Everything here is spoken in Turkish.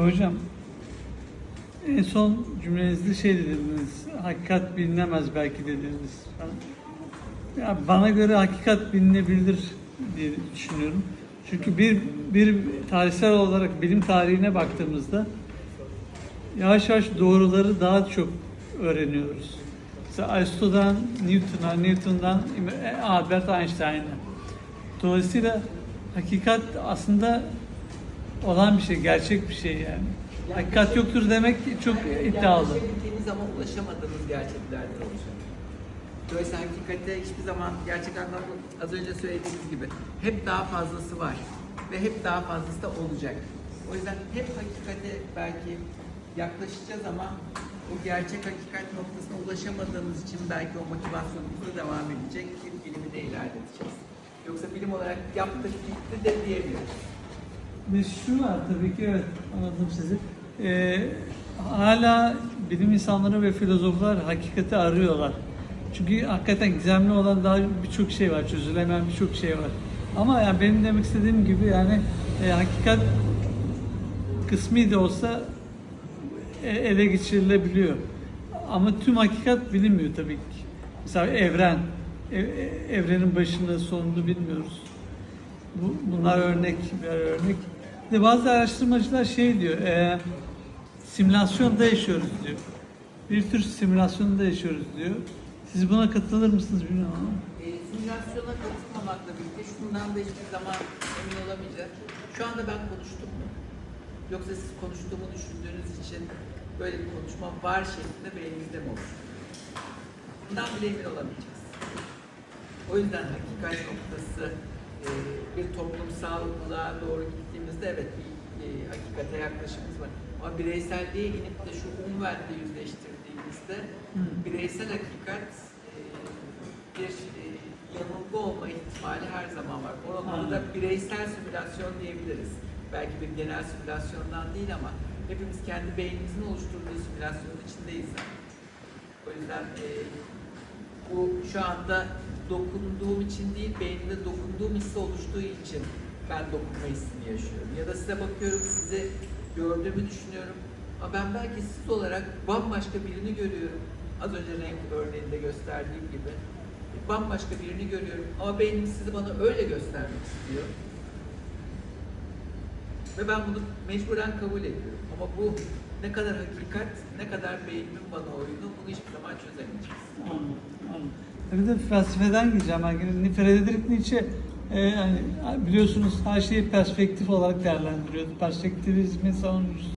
Hocam, en son cümlenizde şey dediniz, hakikat bilinemez belki dediniz. Ya bana göre hakikat bilinebilir diye düşünüyorum. Çünkü bir, bir tarihsel olarak bilim tarihine baktığımızda yavaş yavaş doğruları daha çok öğreniyoruz. Mesela Aristo'dan Newton'a, Newton'dan Albert Einstein'a. Dolayısıyla hakikat aslında olan bir şey, gerçek bir şey yani. Hakikat yoktur demek çok iddialı. Yaklaşabildiğiniz ama ulaşamadığınız gerçeklerdir olacak. Dolayısıyla hakikate hiçbir zaman gerçek anlamda az önce söylediğimiz gibi hep daha fazlası var ve hep daha fazlası da olacak. O yüzden hep hakikate belki yaklaşacağız ama o gerçek hakikat noktasına ulaşamadığımız için belki o motivasyonumuz da devam edecek ki bilimi de ilerleteceğiz. Yoksa bilim olarak yaptık bitti de diyebiliriz. Ve şu var tabii ki evet anladım sizi. Ee, hala bilim insanları ve filozoflar hakikati arıyorlar. Çünkü hakikaten gizemli olan daha birçok şey var, çözülemeyen birçok şey var. Ama yani benim demek istediğim gibi yani e, hakikat kısmi de olsa e, ele geçirilebiliyor. Ama tüm hakikat bilinmiyor tabii ki. Mesela evren, e- e- evrenin başını sonunu bilmiyoruz. Bu, bunlar örnek, bir örnek. De bazı araştırmacılar şey diyor, e, simülasyonda yaşıyoruz diyor. Bir tür simülasyonda yaşıyoruz diyor. Siz buna katılır mısınız bilmiyorum ama. E, simülasyona katılmamakla birlikte şundan da hiçbir zaman emin olamayacağız. Şu anda ben konuştum mu? Yoksa siz konuştuğumu düşündüğünüz için böyle bir konuşma var şeklinde beyninizde mi oluştu? Bundan bile emin olamayacağız. O yüzden hakikat noktası bir toplumsallığa doğru gittiğimizde evet bir hakikate yaklaşımımız var. Ama bireyselliğe inip de şu umvenle yüzleştirdiğimizde bireysel hakikat e, bir e, yanılgı olma ihtimali her zaman var. O noktada Anladım. bireysel simülasyon diyebiliriz. Belki bir genel simülasyondan değil ama hepimiz kendi beynimizin oluşturduğu simülasyonun içindeyiz. O yüzden e, bu şu anda dokunduğum için değil, beynimde dokunduğum hissi oluştuğu için ben dokunma hissini yaşıyorum. Ya da size bakıyorum, sizi gördüğümü düşünüyorum. Ama ben belki siz olarak bambaşka birini görüyorum. Az önce renk örneğinde gösterdiğim gibi. Bambaşka birini görüyorum. Ama beynim sizi bana öyle göstermek istiyor. Ve ben bunu mecburen kabul ediyorum. Ama bu ne kadar hakikat, ne kadar beynimin bana oyunu bunu hiçbir zaman çözemeyeceğiz. Anladım, anladım. Bir de felsefeden gideceğim. Yani Friedrich Nietzsche e, yani biliyorsunuz her şeyi perspektif olarak değerlendiriyordu. Perspektivizmin savunucusu.